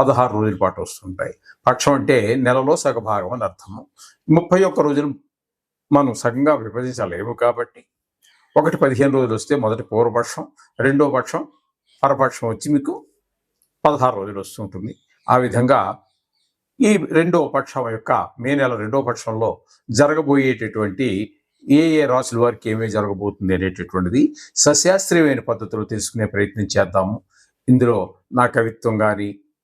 పదహారు రోజుల పాటు వస్తుంటాయి. పక్షం అంటే నెలలో సగభాగం అని అర్థము. ముప్పై ఒక్క రోజులు మనం సగంగా విభజించలేము కాబట్టి ఒకటి పదిహేను రోజులు వస్తే మొదటి పూర్వపక్షం రెండో పక్షం పరపక్షం వచ్చి మీకు పదహారు రోజులు వస్తుంటుంది ఆ విధంగా ఈ రెండో పక్షం యొక్క మే నెల రెండో పక్షంలో జరగబోయేటటువంటి ఏ ఏ రాశుల వారికి ఏమేమి జరగబోతుంది అనేటటువంటిది సశాస్త్రీయమైన పద్ధతిలో తెలుసుకునే ప్రయత్నం చేద్దాము. ఇందులో నా కవిత్వం కానీ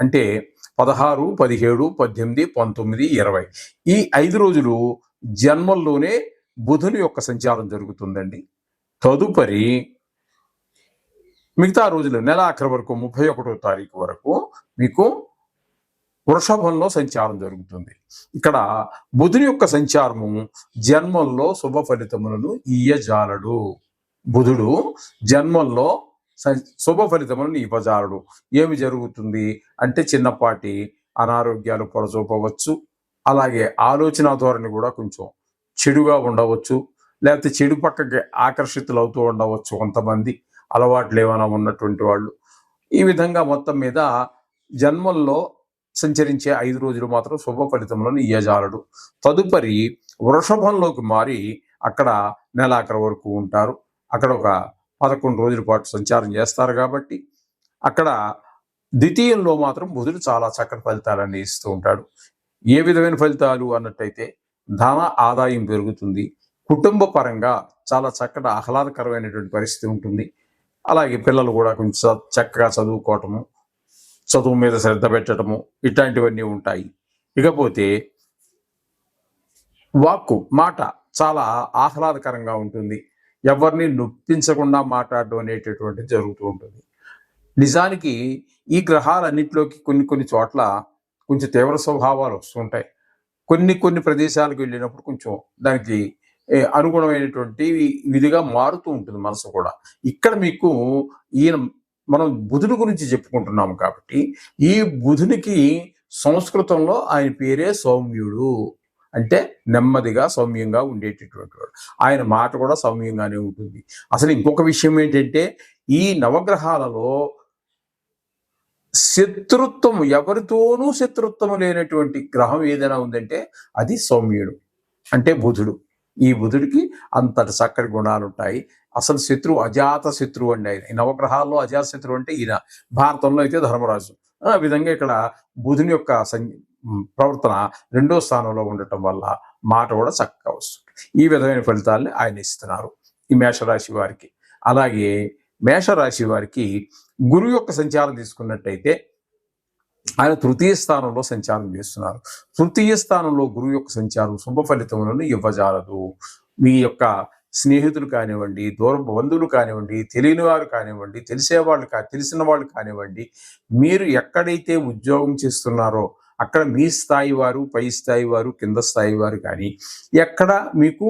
అంటే పదహారు పదిహేడు పద్దెనిమిది పంతొమ్మిది ఇరవై. ఈ ఐదు రోజులు జన్మల్లోనే బుధుని యొక్క సంచారం జరుగుతుందండి. తదుపరి మిగతా రోజులు నెల ఆఖరి వరకు ముప్పై ఒకటో తారీఖు వరకు మీకు వృషభంలో సంచారం జరుగుతుంది. ఇక్కడ బుధుని యొక్క సంచారము జన్మంలో శుభ ఫలితములను ఇయ్యజాలడు. బుధుడు జన్మంలో శుభ ఫలితములను ఇవ్వజాలడు ఏమి జరుగుతుంది అంటే చిన్నపాటి అనారోగ్యాలు పొడచూపవచ్చు అలాగే ఆలోచన ధోరణి కూడా కొంచెం చెడుగా ఉండవచ్చు. లేకపోతే చెడు పక్కకి ఆకర్షితులు అవుతూ ఉండవచ్చు కొంతమంది. అలవాట్లు ఏమైనా ఉన్నటువంటి వాళ్ళు. ఈ విధంగా మొత్తం మీద జన్మల్లో సంచరించే ఐదు రోజులు మాత్రం శుభ ఫలితములను ఇయ్యజాలడు తదుపరి వృషభంలోకి మారి అక్కడ నెలాఖరు వరకు ఉంటారు. అక్కడ ఒక పదకొండు రోజుల పాటు సంచారం చేస్తారు కాబట్టి అక్కడ ద్వితీయంలో మాత్రం బుధుడు చాలా చక్కటి ఫలితాలన్నీ ఇస్తూ ఉంటాడు. ఏ విధమైన ఫలితాలు అన్నట్టయితే ధన ఆదాయం పెరుగుతుంది. కుటుంబ పరంగా చాలా చక్కటి ఆహ్లాదకరమైనటువంటి పరిస్థితి ఉంటుంది. అలాగే పిల్లలు కూడా కొంచెం చక్కగా చదువుకోవటము చదువు మీద శ్రద్ధ పెట్టడము ఇట్లాంటివన్నీ ఉంటాయి. ఇకపోతే వాక్కు మాట చాలా ఆహ్లాదకరంగా ఉంటుంది. ఎవరిని నొప్పించకుండా మాట్లాడడం అనేటటువంటిది జరుగుతూ ఉంటుంది. నిజానికి ఈ గ్రహాలన్నింటిలోకి కొన్ని కొన్ని చోట్ల కొంచెం తీవ్ర స్వభావాలు వస్తుంటాయి కొన్ని కొన్ని ప్రదేశాలకు వెళ్ళినప్పుడు కొంచెం దానికి అనుగుణమైనటువంటి విధిగా మారుతూ ఉంటుంది మనసు కూడా. ఇక్కడ మీకు ఈయన మనం బుధుని గురించి చెప్పుకుంటున్నాము కాబట్టి ఈ బుధునికి సంస్కృతంలో ఆయన పేరే సౌమ్యుడు. అంటే నెమ్మదిగా సౌమ్యంగా ఉండేటటువంటి వాడు. ఆయన మాట కూడా సౌమ్యంగానే ఉంటుంది. అసలు ఇంకొక విషయం ఏంటంటే ఈ నవగ్రహాలలో శత్రుత్వం ఎవరితోనూ శత్రుత్వం లేనటువంటి గ్రహం ఏదైనా ఉందంటే అది సౌమ్యుడు అంటే బుధుడు. ఈ బుధుడికి అంతటి చక్కటి గుణాలు ఉంటాయి. అసలు శత్రువు అజాత శత్రువు అండి ఆయన. ఈ నవగ్రహాల్లో అజాత శత్రువు అంటే ఈయన. భారతంలో అయితే ధర్మరాజు. ఆ విధంగా ఇక్కడ బుధుని యొక్క ప్రవర్తన రెండో స్థానంలో ఉండటం వల్ల మాట కూడా చక్కగా వస్తుంది. ఈ విధమైన ఫలితాలని ఆయన ఇస్తున్నారు ఈ మేషరాశి వారికి. అలాగే మేషరాశి వారికి గురువు యొక్క సంచారం తీసుకున్నట్టయితే ఆయన తృతీయ స్థానంలో సంచారం చేస్తున్నారు. తృతీయ స్థానంలో గురువు యొక్క సంచారం శుభ ఫలితములను ఇవ్వజాలదు. మీ యొక్క స్నేహితులు కానివ్వండి దూర బంధువులు కానివ్వండి తెలియని వారు కానివ్వండి తెలిసేవాళ్ళు కా తెలిసిన వాళ్ళు కానివ్వండి మీరు ఎక్కడైతే ఉద్యోగం చేస్తున్నారో అక్కడ మీ స్థాయి వారు పై స్థాయి వారు కింద స్థాయి వారు కానీ ఎక్కడ మీకు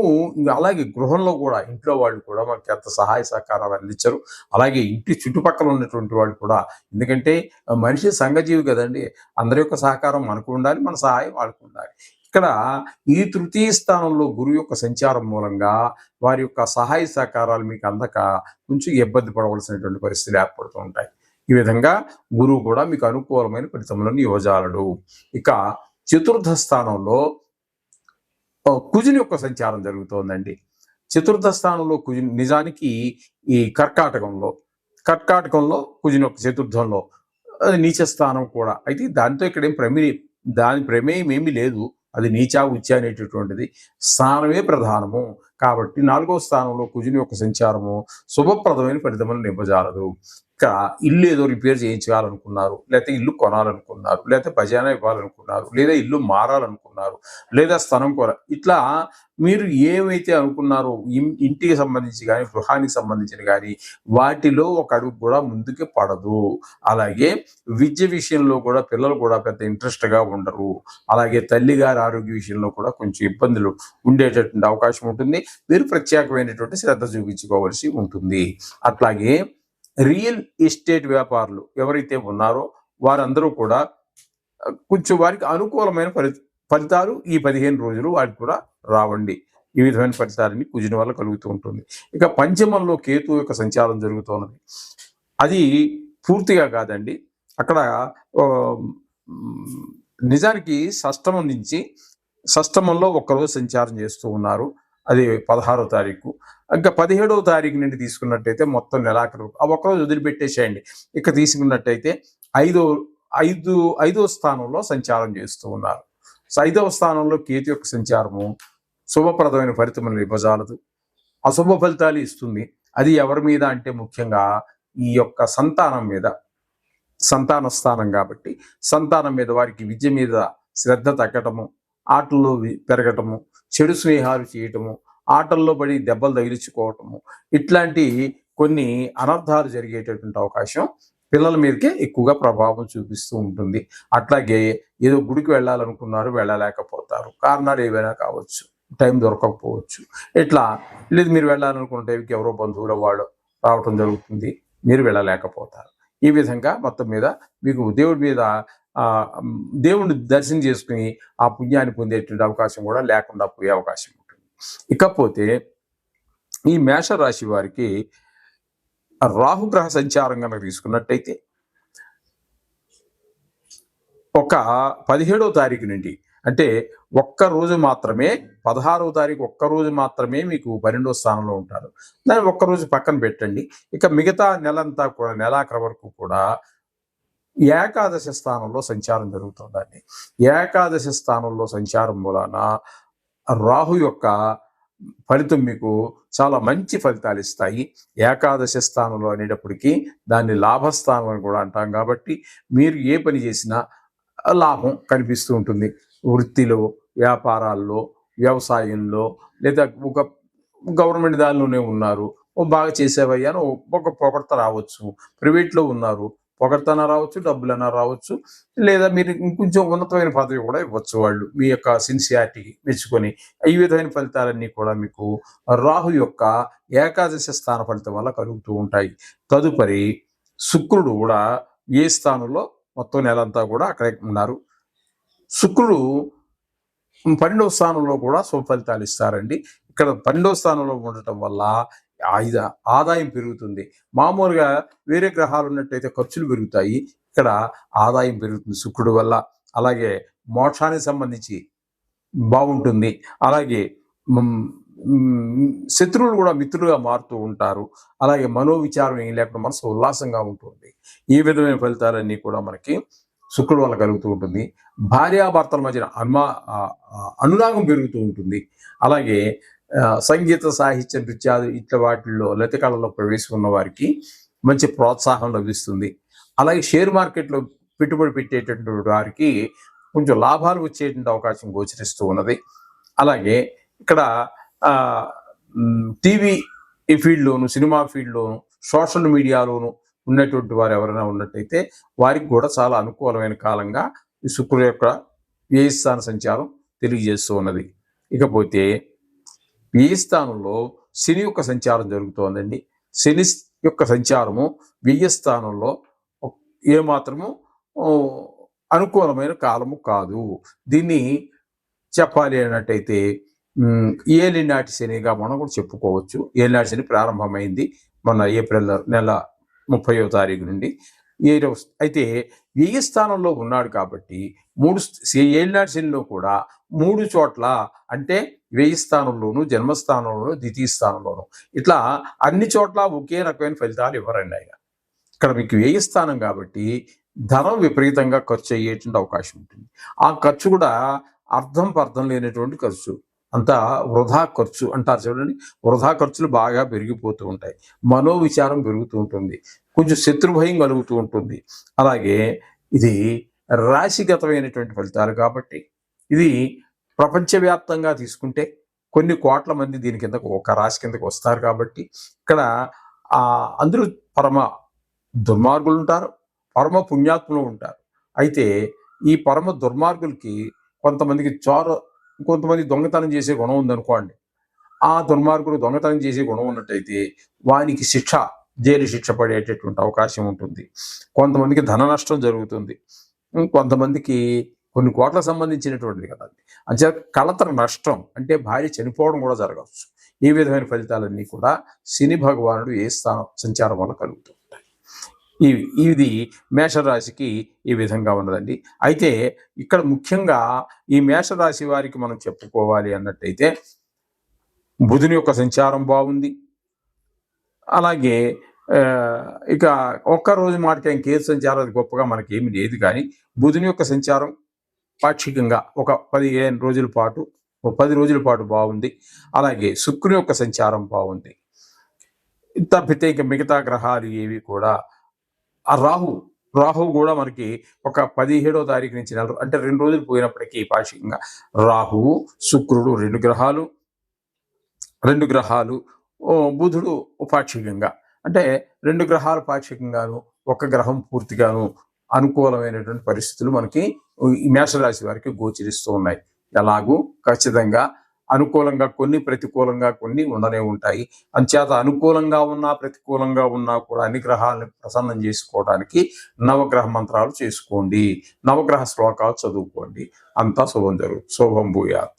అలాగే గృహంలో కూడా ఇంట్లో వాళ్ళు కూడా మనకి ఎంత సహాయ సహకారాలు అందించరు అలాగే ఇంటి చుట్టుపక్కల ఉన్నటువంటి వాళ్ళు కూడా. ఎందుకంటే మనిషి సంఘజీవి కదండి. అందరి యొక్క సహకారం మనకు ఉండాలి మన సహాయం వాళ్ళకు ఉండాలి. ఇక్కడ ఈ తృతీయ స్థానంలో గురువు యొక్క సంచారం మూలంగా వారి యొక్క సహాయ సహకారాలు మీకు అందక కొంచెం ఇబ్బంది పడవలసినటువంటి పరిస్థితులు ఏర్పడుతూ ఉంటాయి. ఈ విధంగా గురువు కూడా మీకు అనుకూలమైన ఫలితములను ఇవ్వజాలడు. ఇక చతుర్థ స్థానంలో కుజుని యొక్క సంచారం జరుగుతోందండి. చతుర్థ స్థానంలో కుజుని నిజానికి ఈ కర్కాటకంలో కర్కాటకంలో కుజుని యొక్క చతుర్థంలో అది నీచ స్థానం కూడా. అయితే దాంతో ఇక్కడ ఏం ప్రమే దాని ప్రమేయం ఏమీ లేదు. అది నీచా ఉచ్చ అనేటటువంటిది స్థానమే ప్రధానము. కాబట్టి నాలుగో స్థానంలో కుజుని యొక్క సంచారము శుభప్రదమైన ఫలితములను నింపజాలదు ఇక్కడ ఇల్లు ఏదో రిపేర్ చేయించాలనుకున్నారు లేకపోతే ఇల్లు కొనాలనుకున్నారు లేకపోతే భజన ఇవ్వాలనుకున్నారు లేదా ఇల్లు మారాలనుకున్నారు లేదా స్థలం కొర ఇట్లా మీరు ఏమైతే అనుకున్నారో ఇంటికి సంబంధించి కానీ గృహానికి సంబంధించిన కానీ వాటిలో ఒక అడుగు కూడా ముందుకు పడదు. అలాగే విద్య విషయంలో కూడా పిల్లలు కూడా పెద్ద ఇంట్రెస్ట్గా ఉండరు. అలాగే తల్లిగారి ఆరోగ్య విషయంలో కూడా కొంచెం ఇబ్బందులు ఉండేటటువంటి అవకాశం ఉంటుంది. మీరు ప్రత్యేకమైనటువంటి శ్రద్ధ చూపించుకోవాల్సి ఉంటుంది. అట్లాగే రియల్ ఎస్టేట్ వ్యాపారులు ఎవరైతే ఉన్నారో వారందరూ కూడా కొంచెం వారికి అనుకూలమైన ఫలి ఫలితాలు ఈ పదిహేను రోజులు వారికి కూడా రావండి. ఈ విధమైన ఫలితాలని కుజిన వల్ల కలుగుతూ ఉంటుంది. ఇక పంచమంలో కేతు యొక్క సంచారం జరుగుతున్నది అది పూర్తిగా కాదండి. అక్కడ నిజానికి షష్టమం నుంచి షష్టమంలో ఒక్కరోజు సంచారం చేస్తూ ఉన్నారు. అది పదహారో తారీఖు. ఇంకా పదిహేడవ తారీఖు నుండి తీసుకున్నట్టయితే మొత్తం నెలాఖరు ఆ ఒక్కరోజు వదిలిపెట్టేసేయండి. ఇక తీసుకున్నట్టయితే ఐదో ఐదు ఐదో స్థానంలో సంచారం చేస్తూ ఉన్నారు. సో ఐదవ స్థానంలో కేతు యొక్క సంచారము శుభప్రదమైన ఫలితములను ఇవ్వజాలదు అశుభ ఫలితాలు ఇస్తుంది. అది ఎవరి మీద అంటే ముఖ్యంగా ఈ యొక్క సంతానం మీద. సంతాన స్థానం కాబట్టి సంతానం మీద వారికి విద్య మీద శ్రద్ధ తగ్గటము ఆటల్లో పెరగటము చెడు స్నేహాలు చేయటము ఆటల్లో పడి దెబ్బలు తగిలించుకోవటము ఇట్లాంటి కొన్ని అనర్థాలు జరిగేటటువంటి అవకాశం పిల్లల మీదకే ఎక్కువగా ప్రభావం చూపిస్తూ ఉంటుంది. అట్లాగే ఏదో గుడికి వెళ్ళాలనుకున్నారు వెళ్ళలేకపోతారు. కారణాలు ఏవైనా కావచ్చు టైం దొరకకపోవచ్చు. ఇట్లా లేదు మీరు వెళ్ళాలనుకుంటే ఎవరో బంధువుల వాళ్ళు రావటం జరుగుతుంది మీరు వెళ్ళలేకపోతారు. ఈ విధంగా మొత్తం మీద మీకు దేవుడి మీద దేవుణ్ణి దేవుడిని దర్శనం చేసుకుని ఆ పుణ్యాన్ని పొందేటువంటి అవకాశం కూడా లేకుండా పోయే అవకాశం ఉంటుంది. ఇకపోతే ఈ మేషరాశి వారికి రాహుగ్రహ సంచారం కనుక తీసుకున్నట్టయితే ఒక పదిహేడవ తారీఖు నుండి అంటే ఒక్క రోజు మాత్రమే పదహారవ తారీఖు ఒక్క రోజు మాత్రమే మీకు పన్నెండవ స్థానంలో ఉంటారు. దాన్ని ఒక్క రోజు పక్కన పెట్టండి. ఇక మిగతా నెలంతా కూడా నెలాఖరు వరకు కూడా ఏకాదశి స్థానంలో సంచారం జరుగుతుందండి. ఏకాదశి స్థానంలో సంచారం మూలాన రాహు యొక్క ఫలితం మీకు చాలా మంచి ఫలితాలు ఇస్తాయి. ఏకాదశి స్థానంలో అనేటప్పటికీ దాన్ని లాభస్థానం అని కూడా అంటాం కాబట్టి మీరు ఏ పని చేసినా లాభం కనిపిస్తూ ఉంటుంది. వృత్తిలో వ్యాపారాల్లో వ్యవసాయంలో లేదా ఒక గవర్నమెంట్ దానిలోనే ఉన్నారు. బాగా చేసేవయ్యాను ఒక పొగడత రావచ్చు. ప్రైవేట్లో ఉన్నారు. పొగడతన రావచ్చు డబ్బులన్నా రావచ్చు లేదా మీరు ఇంకొంచెం ఉన్నతమైన పదవి కూడా ఇవ్వచ్చు వాళ్ళు మీ యొక్క సిన్సియారిటీకి మెచ్చుకొని. ఈ విధమైన ఫలితాలన్నీ కూడా మీకు రాహు యొక్క ఏకాదశి స్థాన ఫలితం వల్ల కలుగుతూ ఉంటాయి. తదుపరి శుక్రుడు కూడా ఏ స్థానంలో మొత్తం నెలంతా కూడా అక్కడే ఉన్నారు. శుక్రుడు పన్నెండవ స్థానంలో కూడా శుభ ఫలితాలు ఇస్తారండి. ఇక్కడ పన్నెండవ స్థానంలో ఉండటం వల్ల ఆయుధ ఆదాయం పెరుగుతుంది. మామూలుగా వేరే గ్రహాలు ఉన్నట్టయితే ఖర్చులు పెరుగుతాయి. ఇక్కడ ఆదాయం పెరుగుతుంది. శుక్రుడు వల్ల అలాగే మోక్షానికి సంబంధించి బాగుంటుంది. అలాగే శత్రువులు కూడా మిత్రులుగా మారుతూ ఉంటారు. అలాగే మనోవిచారం ఏం లేకుండా మనసు ఉల్లాసంగా ఉంటుంది. ఈ విధమైన ఫలితాలన్నీ కూడా మనకి శుక్రుడు వల్ల కలుగుతూ ఉంటుంది. భార్యాభర్తల మధ్యన అనుమా అనురాగం పెరుగుతూ ఉంటుంది. అలాగే సంగీత సాహిత్య నృత్యాలు ఇట్ల వాటిల్లో లలిత కళలో ప్రవేశం ఉన్న వారికి మంచి ప్రోత్సాహం లభిస్తుంది. అలాగే షేర్ మార్కెట్లో పెట్టుబడి పెట్టేటటువంటి వారికి కొంచెం లాభాలు వచ్చేటువంటి అవకాశం గోచరిస్తూ ఉన్నది. అలాగే ఇక్కడ టీవీ ఈ ఫీల్డ్లోను సినిమా ఫీల్డ్లోను సోషల్ మీడియాలోను ఉన్నటువంటి వారు ఎవరైనా ఉన్నట్టయితే వారికి కూడా చాలా అనుకూలమైన కాలంగా ఈ శుక్రుడు యొక్క వ్యయస్థాన సంచారం తెలియజేస్తూ ఉన్నది. ఇకపోతే వ్యయస్థానంలో శని యొక్క సంచారం జరుగుతోందండి. శని యొక్క సంచారము వ్యయస్థానంలో ఏమాత్రము అనుకూలమైన కాలము కాదు. దీన్ని చెప్పాలి అన్నట్టయితే ఏలినాటి శనిగా మనం కూడా చెప్పుకోవచ్చు. ఏలినాటి శని ప్రారంభమైంది మొన్న ఏప్రిల్ నెల ముప్పయో తారీఖు నుండి. ఏడవ అయితే వ్యయ స్థానంలో ఉన్నాడు కాబట్టి మూడు ఏలినాటి శనిలో కూడా మూడు చోట్ల అంటే వ్యయ స్థానంలోను జన్మస్థానంలోను ద్వితీయ స్థానంలోను. ఇట్లా అన్ని చోట్ల ఒకే రకమైన ఫలితాలు ఇవ్వరండి ఆయన. ఇక్కడ మీకు వ్యయ స్థానం కాబట్టి ధనం విపరీతంగా ఖర్చు అయ్యేటువంటి అవకాశం ఉంటుంది. ఆ ఖర్చు కూడా అర్థం పర్థం లేనటువంటి ఖర్చు. అంతా వృధా ఖర్చు అంటారు చూడండి. వృధా ఖర్చులు బాగా పెరిగిపోతూ ఉంటాయి. మనోవిచారం పెరుగుతూ ఉంటుంది. కొంచెం శత్రుభయం కలుగుతూ ఉంటుంది. అలాగే ఇది రాశిగతమైనటువంటి ఫలితాలు కాబట్టి ఇది ప్రపంచవ్యాప్తంగా తీసుకుంటే కొన్ని కోట్ల మంది దీని కిందకు ఒక రాశి కిందకు వస్తారు కాబట్టి ఇక్కడ అందరూ పరమ దుర్మార్గులు ఉంటారు పరమ పుణ్యాత్ములు ఉంటారు. అయితే ఈ పరమ దుర్మార్గులకి కొంతమందికి చోర కొంతమంది దొంగతనం చేసే గుణం ఉందనుకోండి. ఆ దుర్మార్గుడు దొంగతనం చేసే గుణం ఉన్నట్టయితే వానికి శిక్ష జైలు శిక్ష పడేటటువంటి అవకాశం ఉంటుంది. కొంతమందికి ధన నష్టం జరుగుతుంది. కొంతమందికి కొన్ని కోట్ల సంబంధించినటువంటిది కదా అది. అంతే కలతర నష్టం అంటే భార్య చనిపోవడం కూడా జరగవచ్చు. ఈ విధమైన ఫలితాలన్నీ కూడా శని భగవానుడు ఏ స్థానం సంచారం వల్ల కలుగుతూ ఉంటాయి. ఇది మేషరాశికి ఈ విధంగా ఉన్నదండి. అయితే ఇక్కడ ముఖ్యంగా ఈ మేషరాశి వారికి మనం చెప్పుకోవాలి అన్నట్టయితే బుధుని యొక్క సంచారం బాగుంది. అలాగే ఇక ఒక్క రోజు మాటకి ఇంకేది సంచారం అది గొప్పగా మనకి ఏమి లేదు కానీ బుధుని యొక్క సంచారం పాక్షికంగా ఒక పదిహేను రోజుల పాటు ఒక పది రోజుల పాటు బాగుంది. అలాగే శుక్రుని యొక్క సంచారం బాగుంది. తప్పితే ఇంకా మిగతా గ్రహాలు ఏవి కూడా ఆ రాహు రాహు కూడా మనకి ఒక పదిహేడో తారీఖు నుంచి నెల అంటే రెండు రోజులు పోయినప్పటికీ పాక్షికంగా రాహువు శుక్రుడు రెండు గ్రహాలు రెండు గ్రహాలు ఓ, బుధుడు పాక్షికంగా. అంటే రెండు గ్రహాలు పాక్షికంగాను ఒక గ్రహం పూర్తిగాను అనుకూలమైనటువంటి పరిస్థితులు మనకి ఈ మేషరాశి వారికి గోచరిస్తూ ఉన్నాయి. ఎలాగూ ఖచ్చితంగా అనుకూలంగా కొన్ని ప్రతికూలంగా కొన్ని ఉండనే ఉంటాయి. అంచేత అనుకూలంగా ఉన్నా ప్రతికూలంగా ఉన్నా కూడా అన్ని గ్రహాలను ప్రసన్నం చేసుకోవడానికి నవగ్రహ మంత్రాలు చేసుకోండి. నవగ్రహ శ్లోకాలు చదువుకోండి. అంతా శుభం జరుగు శుభం భూయాత్.